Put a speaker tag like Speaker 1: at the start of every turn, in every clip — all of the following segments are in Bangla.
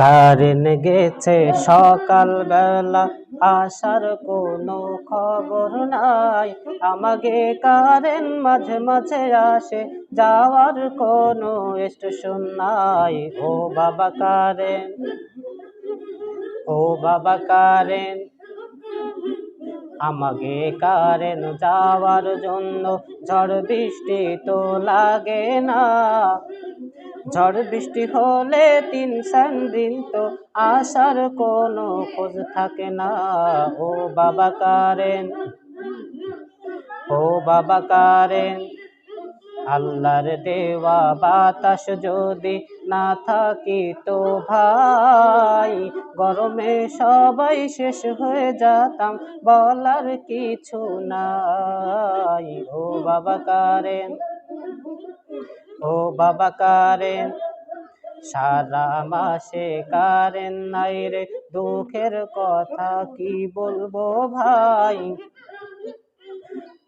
Speaker 1: কারেন গেছে সকাল বেলা আসার কোনো খবর নাই। আমাকে কারেন মাঝে মাঝে আসে, যাওয়ার কোনো স্টেশন নাই। ও বাবা কারেন, ও বাবা কারেন, আমাকে কারেন যাওয়ার জন্য ঝড় বৃষ্টি তো লাগে না। ঝড় বৃষ্টি হলে তিন দিন তো আসার কোনো খোঁজ থাকে না। ও বাবা কারেন, ও বাবা কারেন, আল্লাহর দেওয়া বাতাস যদি না থাকি তো ভাই, গরমে সবাই শেষ হয়ে যেতাম বলার কিছু নাই। ও বাবা কারেন ও বাবা কারেন সারা মাসে কারেন নাই রে, দুঃখের কথা কি বলব ভাই?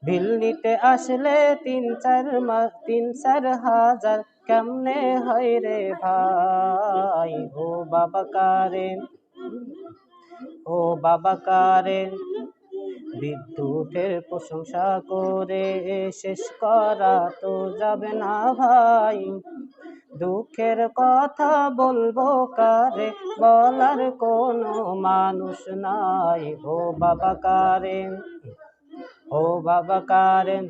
Speaker 1: বিল নিতে আসলে তিন চার মাস তিন চার হাজার কেমনে হয় রে ভাই? ও বাবা কারেন ও বাবা কারেন বিদ্যুতের প্রশংসা করে শেষ করা তো যাবে না ভাই। দুঃখের কথা বলব কারে? বলার কোনো মানুষ নাই। ও বাবা কারেন, ও বাবা কারেন।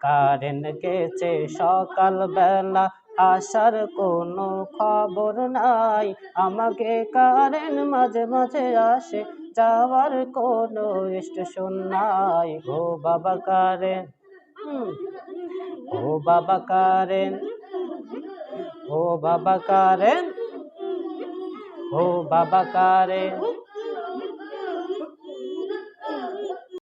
Speaker 1: কারেন গেছে সকাল বেলা আসার কোনো খবর নাই। আমাকে কারেন মাঝে মাঝে আসে, যাওয়ার কোনো স্টেশন নাই। ও বাবা কারেন ও বাবা কারেন, ও বাবা কারেন, ও বাবা কারেন।